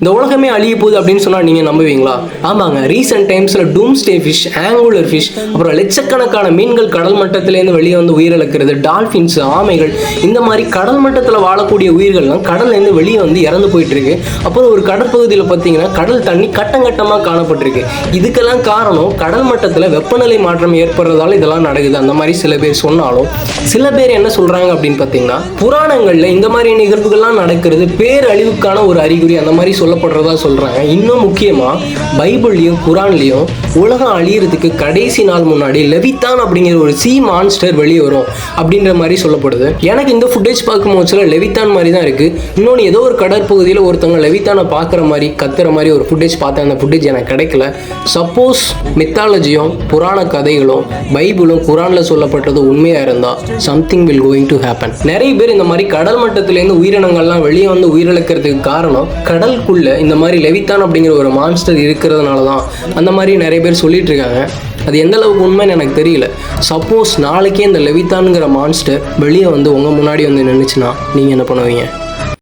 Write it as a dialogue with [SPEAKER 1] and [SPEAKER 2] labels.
[SPEAKER 1] இந்த உலகமே அழிய போகுது அப்படின்னு சொன்னா நீங்க நம்புவீங்களா? ஆமாங்க. ரீசெண்ட் டைம்ஸ்ல டூம் ஸ்டே ஃபிஷ் ஆங்குலர் ஃபிஷ் அப்புறம் லட்சக்கணக்கான மீன்கள் கடல் மட்டத்திலேருந்து வெளியே வந்து உயிரிழக்கிறது டால்ஃபின்ஸ் ஆமைகள் இந்த மாதிரி கடல் மட்டத்தில் வாழக்கூடிய உயிர்கள்லாம் கடல்ல இருந்து வெளியே வந்து இறந்து போயிட்டு இருக்கு அப்புறம் ஒரு கடற்பகுதியில் பார்த்தீங்கன்னா கடல் தண்ணி கட்டம் கட்டமாக காணப்பட்டிருக்கு. இதுக்கெல்லாம் காரணம் கடல் மட்டத்தில் வெப்பநிலை மாற்றம் ஏற்படுறதால இதெல்லாம் நடக்குது. அந்த மாதிரி சில பேர் சொன்னாலும் சில பேர் என்ன சொல்றாங்க அப்படின்னு பார்த்தீங்கன்னா புராணங்கள்ல இந்த மாதிரி நிகழ்வுகள்லாம் நடக்கிறது பேரழிவுக்கான ஒரு அறிகுறி அந்த மாதிரி சொல்லப்படுறதா சொல்கிறாங்க இன்னும் முக்கியமாக பைபிள்லையும் குரான்லேயும் உலகம் அழியறதுக்கு கடைசி நாள் முன்னாடி லெவித்தான் அப்படிங்கிற ஒரு சி மான்ஸ்டர் வெளியே வரும் அப்படின்ற மாதிரி சொல்லப்படுது. எனக்கு இந்த ஃபுட்டேஜ் பார்க்கும் போச்சுல லெவித்தான் மாதிரி தான் இருக்கு. இன்னொன்று ஏதோ ஒரு கடற்பகுதியில் ஒருத்தவங்க லெவித்தானை பார்க்குற மாதிரி கத்துற மாதிரி ஒரு ஃபுட்டேஜ் பார்த்தேன். அந்த ஃபுட்டேஜ் எனக்கு கிடைக்கல. சப்போஸ் மித்தாலஜியும் புராண கதைகளும் பைபிளும் குரான்ல சொல்லப்பட்டது உண்மையா இருந்தா something will going to happen நிறைய பேர் இந்த மாதிரி கடல் மட்டத்திலேருந்து உயிரினங்கள்லாம் வெளியே வந்து உயிரிழக்கிறதுக்கு காரணம் கடலுக்குள்ள இந்த மாதிரி லெவித்தான் அப்படிங்கிற ஒரு மான்ஸ்டர் இருக்கிறதுனால தான் அந்த மாதிரி நிறைய பேர் சொல்லிட்டு இருக்காங்க. அது எந்த அளவுக்கு உண்மைன்னு எனக்கு தெரியல. சப்போஸ் நாளைக்கே இந்த லெவித்தானுங்கிற மான்ஸ்டர் வெளியே வந்து உங்கள் முன்னாடி வந்து நின்றுச்சுன்னா நீங்கள் என்ன பண்ணுவீங்க?